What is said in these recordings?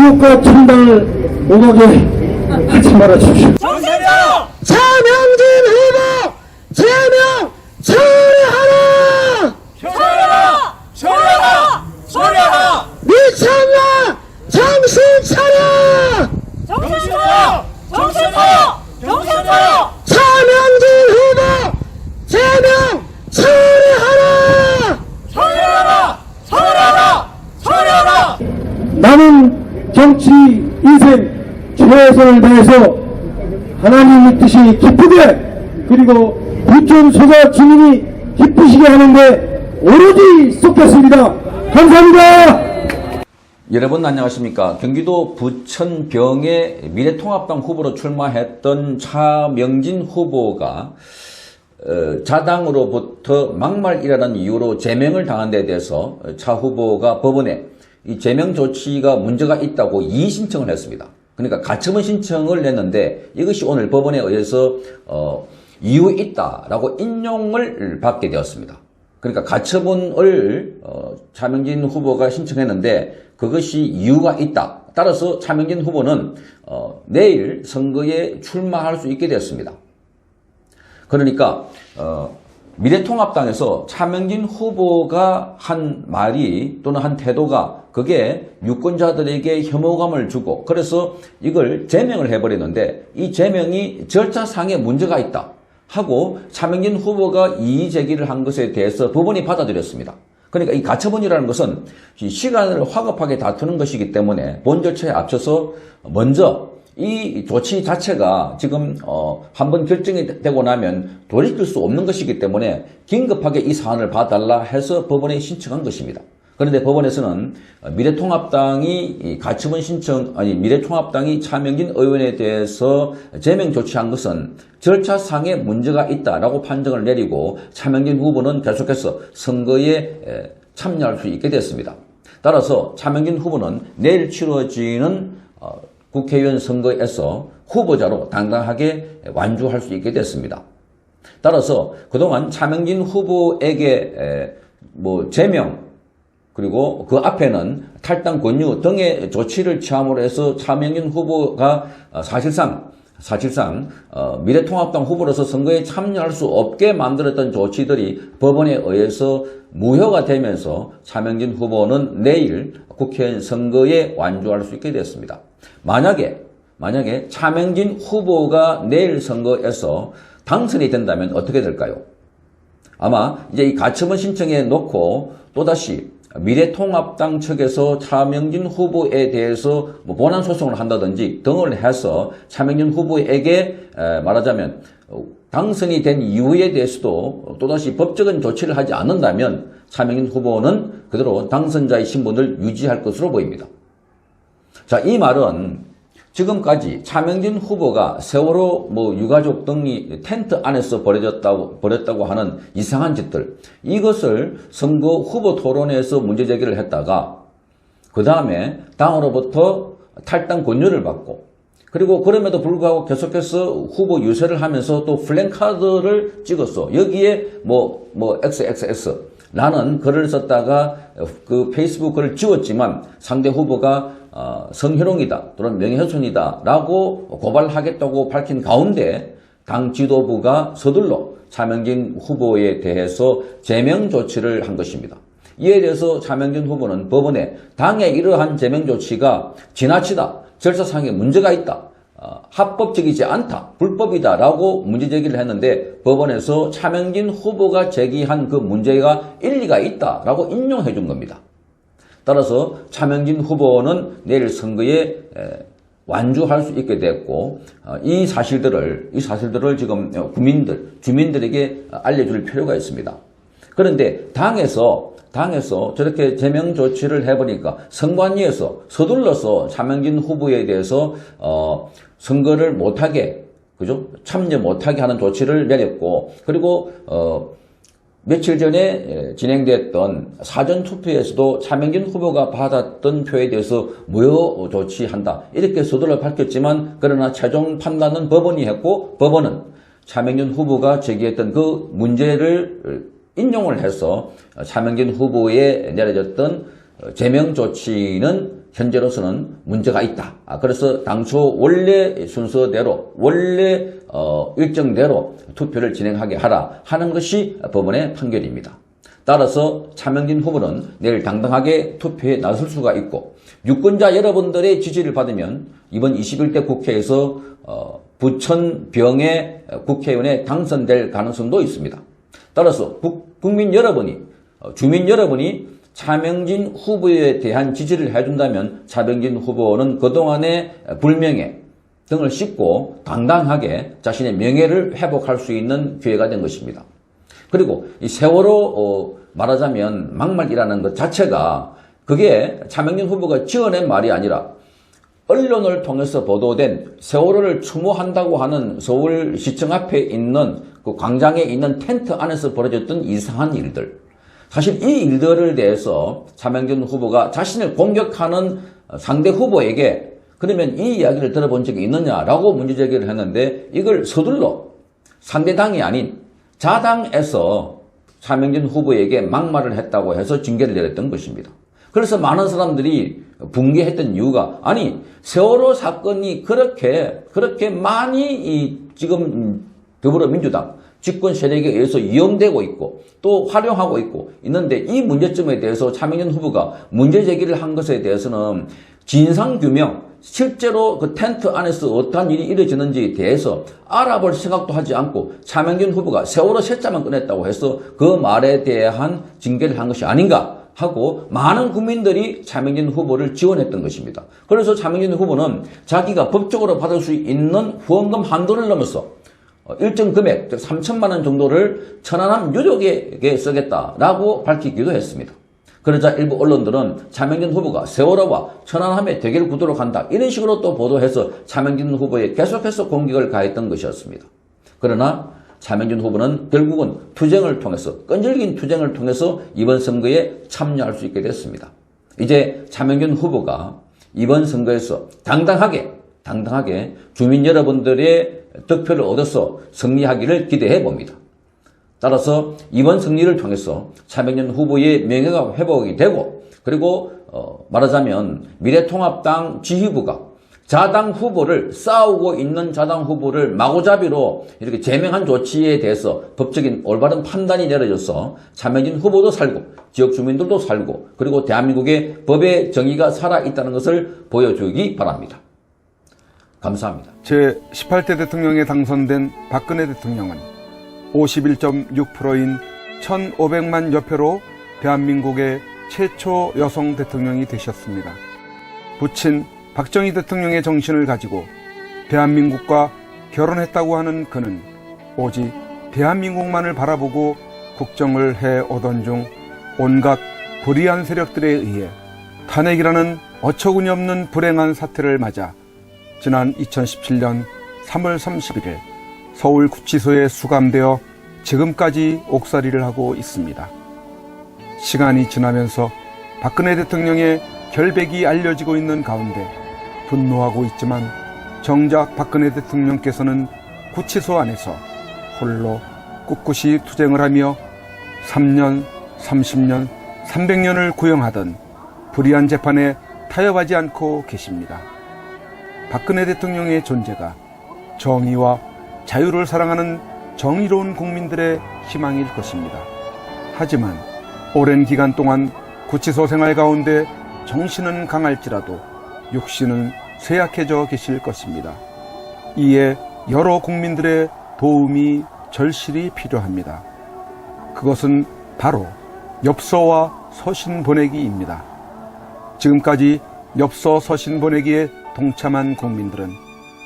지옥과 천당을 오가게 하지 말아 주십시오. 차명진 후보 제명 처리하라! 처리하라! 처리하라! 처리하라! 미쳤나! 정신 차려! 정신 차려! 정신 차려! 정신 차려! 차명진 후보 제명 처리하라! 처리하라! 처리하라! 처리하라! 나는 최선을 다해서 하나님의 뜻이 기쁘게 그리고 부천 소자 주민이 기쁘시게 하는데 오로지 쏟겠습니다. 감사합니다. 여러분 안녕하십니까. 경기도 부천병의 미래통합당 후보로 출마했던 차명진 후보가 어, 자당으로부터 막말이라는 이유로 제명을 당한 데 대해서 차 후보가 법원에 이 제명 조치가 문제가 있다고 이의신청을 했습니다. 그러니까 가처분 신청을 냈는데 이것이 오늘 법원에 의해서 어, 이유 있다라고 인용을 받게 되었습니다. 그러니까 가처분을 어, 차명진 후보가 신청했는데 그것이 이유가 있다. 따라서 차명진 후보는 어, 내일 선거에 출마할 수 있게 되었습니다. 그러니까 어, 미래통합당에서 차명진 후보가 한 말이 또는 한 태도가 그게 유권자들에게 혐오감을 주고 그래서 이걸 제명을 해버리는데 이 제명이 절차상에 문제가 있다 하고 차명진 후보가 이의 제기를 한 것에 대해서 법원이 받아들였습니다. 그러니까 이 가처분이라는 것은 이 시간을 화급하게 다투는 것이기 때문에 본 절차에 앞서서 먼저 이 조치 자체가 지금 어, 한번 결정이 되고 나면 돌이킬 수 없는 것이기 때문에 긴급하게 이 사안을 봐달라 해서 법원에 신청한 것입니다. 그런데 법원에서는 미래통합당이 이 가처분 신청 아니 미래통합당이 차명진 의원에 대해서 제명 조치한 것은 절차상에 문제가 있다라고 판정을 내리고 차명진 후보는 계속해서 선거에 에, 참여할 수 있게 됐습니다. 따라서 차명진 후보는 내일 치러지는 어, 국회의원 선거에서 후보자로 당당하게 완주할 수 있게 됐습니다. 따라서 그동안 차명진 후보에게 에, 뭐 제명 그리고 그 앞에는 탈당 권유 등의 조치를 취함으로 해서 차명진 후보가 어, 사실상 사실상 어, 미래통합당 후보로서 선거에 참여할 수 없게 만들었던 조치들이 법원에 의해서 무효가 되면서 차명진 후보는 내일 국회의원 선거에 완주할 수 있게 됐습니다. 만약에 만약에 차명진 후보가 내일 선거에서 당선이 된다면 어떻게 될까요? 아마 이제 이 가처분 신청에 놓고 또다시 미래통합당 측에서 차명진 후보에 대해서 뭐 본안 소송을 한다든지 등을 해서 차명진 후보에게 에, 말하자면 어, 당선이 된 이유에 대해서도 또다시 법적인 조치를 하지 않는다면 차명진 후보는 그대로 당선자의 신분을 유지할 것으로 보입니다. 자, 이 말은 지금까지 차명진 후보가 세월호 뭐 유가족 등이 텐트 안에서 벌어졌다고, 벌였다고 하는 이상한 짓들, 이것을 선거 후보 토론에서 문제 제기를 했다가, 그 다음에 당으로부터 탈당 권유를 받고, 그리고 그럼에도 불구하고 계속해서 후보 유세를 하면서 또 플랜카드를 찍었어. 여기에 뭐, 뭐, XXX. 라는 글을 썼다가 그 페이스북 글을 지웠지만 상대 후보가 어, 성희롱이다 또는 명예훼손이다 라고 고발하겠다고 밝힌 가운데 당 지도부가 서둘러 차명진 후보에 대해서 제명 조치를 한 것입니다. 이에 대해서 차명진 후보는 법원에 당의 이러한 제명 조치가 지나치다, 절차상에 문제가 있다, 어, 합법적이지 않다, 불법이다 라고 문제 제기를 했는데 법원에서 차명진 후보가 제기한 그 문제가 일리가 있다 라고 인용해 준 겁니다. 따라서 차명진 후보는 내일 선거에 완주할 수 있게 됐고 어, 이 사실들을 이 사실들을 지금 국민들 주민들에게 알려줄 필요가 있습니다. 그런데 당에서 당에서 저렇게 제명 조치를 해보니까 선관위에서 서둘러서 차명진 후보에 대해서 어, 선거를 못하게 그죠 참여 못하게 하는 조치를 내렸고 그리고 어, 며칠 전에 진행됐던 사전 투표에서도 차명진 후보가 받았던 표에 대해서 무효 조치한다. 이렇게 서둘러 밝혔지만 그러나 최종 판단은 법원이 했고 법원은 차명진 후보가 제기했던 그 문제를 인용을 해서 차명진 후보에 내려졌던 어, 제명 조치는 현재로서는 문제가 있다. 아, 그래서 당초 원래 순서대로 원래 어, 일정대로 투표를 진행하게 하라 하는 것이 법원의 판결입니다. 따라서 차명진 후보는 내일 당당하게 투표에 나설 수가 있고 유권자 여러분들의 지지를 받으면 이번 21대 국회에서 어, 부천병의 국회의원에 당선될 가능성도 있습니다. 따라서 국, 국민 여러분이 어, 주민 여러분이 차명진 후보에 대한 지지를 해준다면 차명진 후보는 그동안의 불명예 등을 씻고 당당하게 자신의 명예를 회복할 수 있는 기회가 된 것입니다. 그리고 이 세월호 어, 말하자면 막말이라는 것 자체가 그게 차명진 후보가 지어낸 말이 아니라 언론을 통해서 보도된 세월호를 추모한다고 하는 서울시청 앞에 있는 그 광장에 있는 텐트 안에서 벌어졌던 이상한 일들. 사실 이 일들을 대해서 차명진 후보가 자신을 공격하는 상대 후보에게 그러면 이 이야기를 들어본 적이 있느냐라고 문제제기를 했는데 이걸 서둘러 상대당이 아닌 자당에서 차명진 후보에게 막말을 했다고 해서 징계를 내렸던 것입니다. 그래서 많은 사람들이 붕괴했던 이유가 아니 세월호 사건이 그렇게 그렇게 많이 이 지금 더불어민주당 집권 세력에 의해서 이용되고 있고 또 활용하고 있고 있는데 이 문제점에 대해서 차명진 후보가 문제 제기를 한 것에 대해서는 진상 규명 실제로 그 텐트 안에서 어떠한 일이 이루어지는지에 대해서 알아볼 생각도 하지 않고 차명진 후보가 세월호 세자만 꺼냈다고 해서 그 말에 대한 징계를 한 것이 아닌가 하고 많은 국민들이 차명진 후보를 지원했던 것입니다. 그래서 차명진 후보는 자기가 법적으로 받을 수 있는 후원금 한도를 넘어서 어, 일정 금액, 즉 3천만 원 정도를 천안함 유족에게 쓰겠다라고 밝히기도 했습니다. 그러자 일부 언론들은 차명진 후보가 세월호와 천안함의 대결 구도로 간다 이런 식으로 또 보도해서 차명진 후보에 계속해서 공격을 가했던 것이었습니다. 그러나 차명진 후보는 결국은 투쟁을 통해서 끈질긴 투쟁을 통해서 이번 선거에 참여할 수 있게 됐습니다. 이제 차명진 후보가 이번 선거에서 당당하게 당당하게 주민 여러분들의 득표를 얻어서 승리하기를 기대해 봅니다. 따라서 이번 승리를 통해서 차명진 후보의 명예가 회복이 되고 그리고 어, 말하자면 미래통합당 지휘부가 자당 후보를 싸우고 있는 자당 후보를 마구잡이로 이렇게 제명한 조치에 대해서 법적인 올바른 판단이 내려져서 차명진 후보도 살고 지역 주민들도 살고 그리고 대한민국의 법의 정의가 살아있다는 것을 보여주기 바랍니다. 감사합니다. 제 18대 대통령에 당선된 박근혜 대통령은 51.6%인 1,500만 여표로 대한민국의 최초 여성 대통령이 되셨습니다. 부친 박정희 대통령의 정신을 가지고 대한민국과 결혼했다고 하는 그는 오직 대한민국만을 바라보고 국정을 해 오던 중 온갖 불의한 세력들에 의해 탄핵이라는 어처구니 없는 불행한 사태를 맞아 지난 2017년 3월 31일 서울 구치소에 수감되어 지금까지 옥살이를 하고 있습니다. 시간이 지나면서 박근혜 대통령의 결백이 알려지고 있는 가운데 분노하고 있지만 정작 박근혜 대통령께서는 구치소 안에서 홀로 꿋꿋이 투쟁을 하며 3년, 30년, 300년을 구형하던 불의한 재판에 타협하지 않고 계십니다. 박근혜 대통령의 존재가 정의와 자유를 사랑하는 정의로운 국민들의 희망일 것입니다. 하지만 오랜 기간 동안 구치소 생활 가운데 정신은 강할지라도 육신은 쇠약해져 계실 것입니다. 이에 여러 국민들의 도움이 절실히 필요합니다. 그것은 바로 엽서와 서신 보내기입니다. 지금까지 엽서 서신 보내기에 동참한 국민들은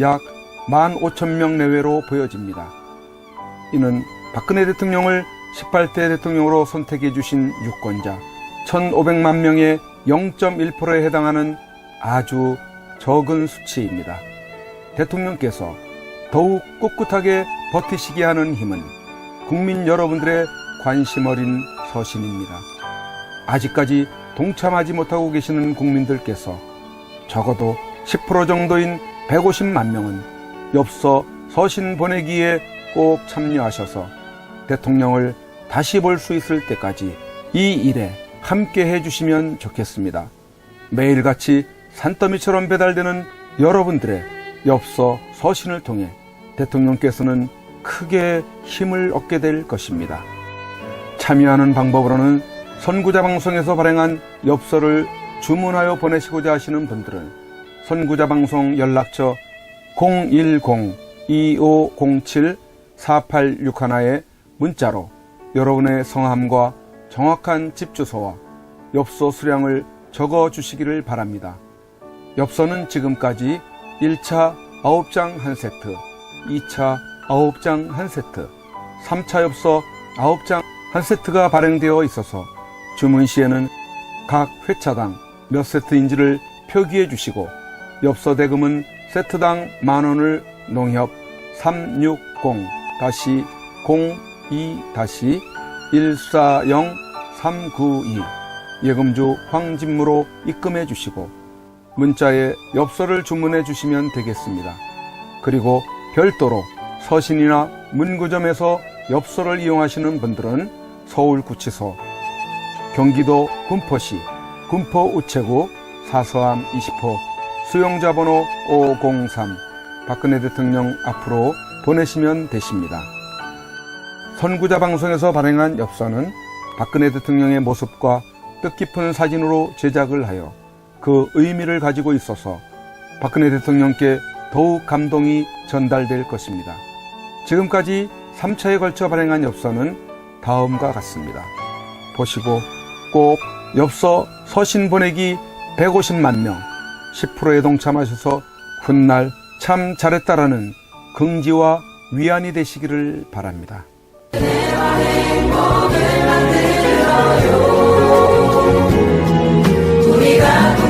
약 15,000명 내외로 보여집니다. 이는 박근혜 대통령을 18대 대통령으로 선택해 주신 유권자 1,500만 명의 0.1%에 해당하는 아주 적은 수치입니다. 대통령께서 더욱 꿋꿋하게 버티시게 하는 힘은 국민 여러분들의 관심 어린 서신입니다. 아직까지 동참하지 못하고 계시는 국민들께서 적어도 10% 정도인 150만 명은 엽서 서신 보내기에 꼭 참여하셔서 대통령을 다시 볼 수 있을 때까지 이 일에 함께 해주시면 좋겠습니다. 매일같이 산더미처럼 배달되는 여러분들의 엽서 서신을 통해 대통령께서는 크게 힘을 얻게 될 것입니다. 참여하는 방법으로는 선구자 방송에서 발행한 엽서를 주문하여 보내시고자 하시는 분들은 선구자 방송 연락처 010-2507-4861에 문자로 여러분의 성함과 정확한 집 주소와 엽서 수량을 적어 주시기를 바랍니다. 엽서는 지금까지 1차 9장 1세트, 2차 9장 1세트, 3차 엽서 9장 1세트가 발행되어 있어서 주문 시에는 각 회차당 몇 세트인지를 표기해 주시고 엽서 대금은 세트당 만 원을 농협 360-02-140-392 예금주 황진무로 입금해 주시고 문자에 엽서를 주문해 주시면 되겠습니다. 그리고 별도로 서신이나 문구점에서 엽서를 이용하시는 분들은 서울구치소, 경기도 군포시 군포 우체국 사서함 20호 수용자 번호 503 박근혜 대통령 앞으로 보내시면 되십니다. 선구자 방송에서 발행한 엽서는 박근혜 대통령의 모습과 뜻깊은 사진으로 제작을 하여 그 의미를 가지고 있어서 박근혜 대통령께 더욱 감동이 전달될 것입니다. 지금까지 3차에 걸쳐 발행한 엽서는 다음과 같습니다. 보시고 꼭 엽서 서신 보내기 150만 명 10%에 동참하셔서 훗날 참 잘했다라는 긍지와 위안이 되시기를 바랍니다. 우리가